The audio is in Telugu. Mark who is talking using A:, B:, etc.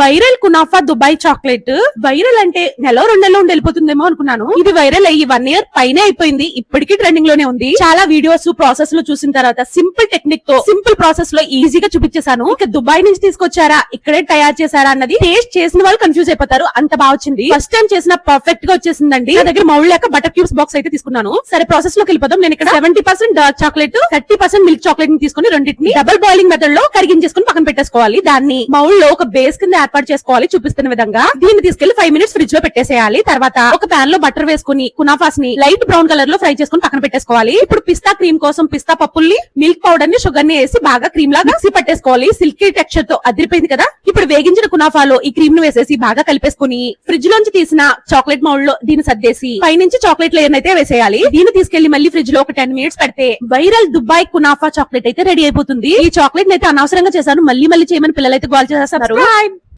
A: Viral kunafa Dubai chocolate. Viral అంటే నెల రెండు నెలలో వెళ్ళిపోతుందేమో అనుకున్నాను. ఇది వైరల్ అయ్యి వన్ ఇయర్ పైనే అయిపోయింది. ఇప్పటికీ ట్రెండింగ్లోనే ఉంది. చాలా వీడియోస్ ప్రాసెస్లో చూసిన తర్వాత సింపుల్ టెక్నిక్తో సింపుల్ ప్రాసెస్లో ఈజీగా చూపించేశాను. ఇక దుబాయ్ నుంచి తీసుకొచ్చారా? ఇక్కడే తయారు చేశారా? అన్నది టేస్ట్ చేసిన వాళ్ళు కన్ఫ్యూజ్ అయిపోతారు. అంత బాగా వచ్చింది. ఫస్ట్ టైం చేసిన పర్ఫెక్ట్గా వచ్చేసిందండి. నా దగ్గర మౌల్ లేక బటర్ క్యూబ్స్ బాక్స్ అయితే తీసుకున్నాను. సరే ప్రాసెస్లోకి వెళ్ళిపోదాం. నేను ఇక్కడ seventy percent dark chocolate thirty percent milk చాక్లెట్ని తీసుకుని రెండింటిని డబుల్ బాయిలింగ్ మెథడ్లో కరిగించేసుకుని పక్కన పెట్టేసుకోవాలి. దాన్ని మౌల్లో ఒక బేస్ కింద ఏర్పాటు చేసుకోవాలి చూపిస్తున్న విధంగా. దీన్ని తీసుకెళ్ళి ఫైవ్ మినిట్స్ ఫ్రిడ్జ్లో పెట్టేసేయాలి. తర్వాత ఒక పాన్లో బటర్ వేసుకుని కునాఫాస్ని లైట్ బ్రౌన్ కలర్లో ఫ్రై చేసుకుని పక్కన పెట్టేసుకోవాలి. ఇప్పుడు పిస్తా క్రీమ్ కోసం పిస్తా పప్పుల్ని మిల్క్ పౌడర్ని షుగర్ని వేసి బాగా క్రీమ్ లాగా మిక్సీ పట్టేసుకోవాలి. సిల్కీ టెక్స్చర్తో అదిరిపోయింది కదా? ఇప్పుడు వేగించిన కునాఫాలో ఈ క్రీమ్ను వేసేసి బాగా కలిపేసుకుని ఫ్రిడ్జ్ లోంచి తీసిన చాక్లెట్ మౌల్డ్లో దీన్ని సర్దేసి పైనుంచి చాక్లెట్ లేయర్ అయితే వేసేయాలి. దీన్ని తీసుకెళ్ళి మళ్ళీ ఫ్రిడ్జ్లో ఒక టెన్ మినిట్స్ పెడితే వైరల్ దుబాయ్ కునాఫా చాక్లెట్ అయితే రెడీ అయిపోతుంది. ఈ చాక్లెట్ అయితే అనవసరంగా చేశాను. మళ్ళీ మళ్ళీ చేయమని పిల్లలైతే గోల్ చేస్తున్నారు